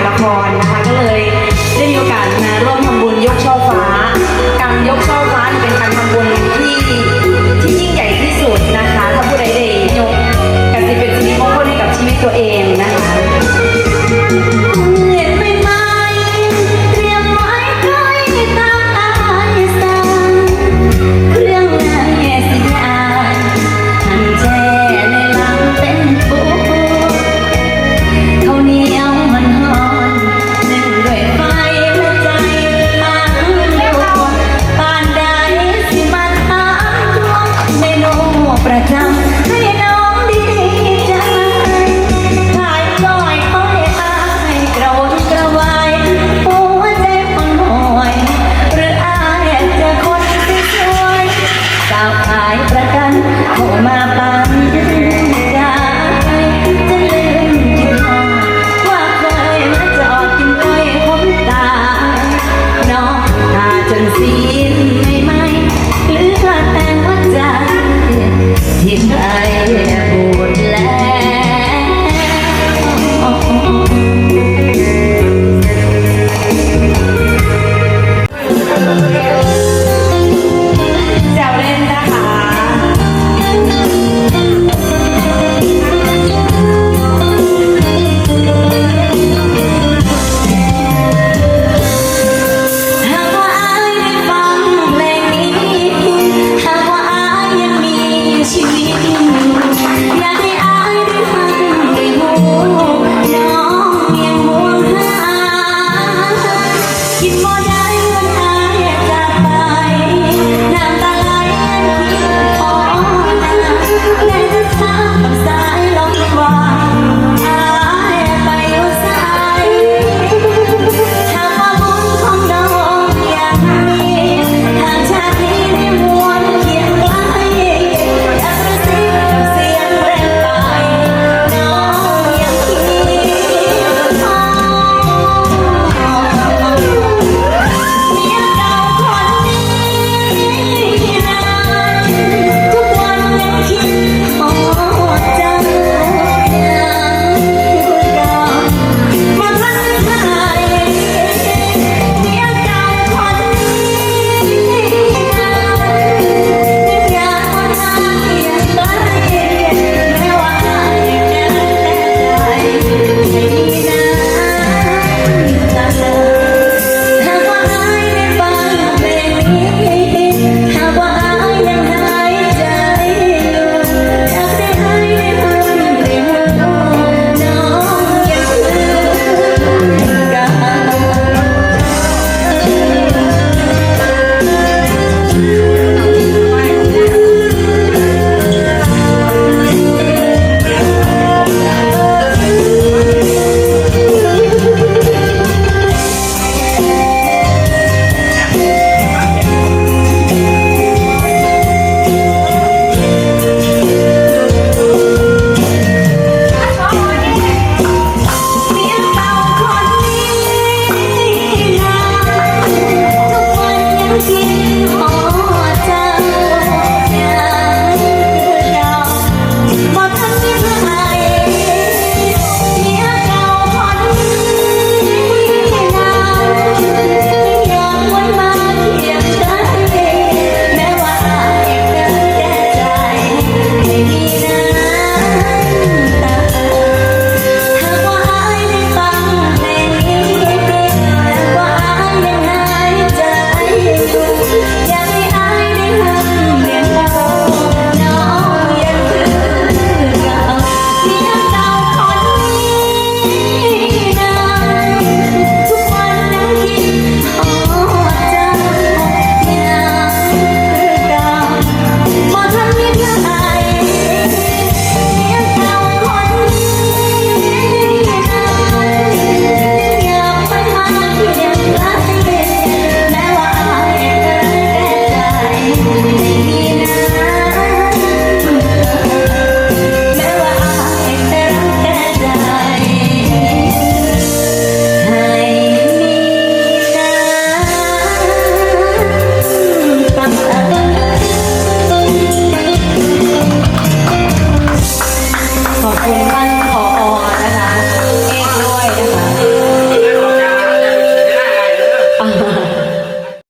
ายละครนะคะก็เลยได้มีโอกาสมาร่วมทำบุญยกช่อฟ้า การยกช่อฟ้าเป็นการทำบุญที่ที่ยิ่งใหญ่ที่สุดนะคะถ้าผู้ใดได้ยกกสิเป็นสิริมงคลให้กับชีวิตตัวเอง mga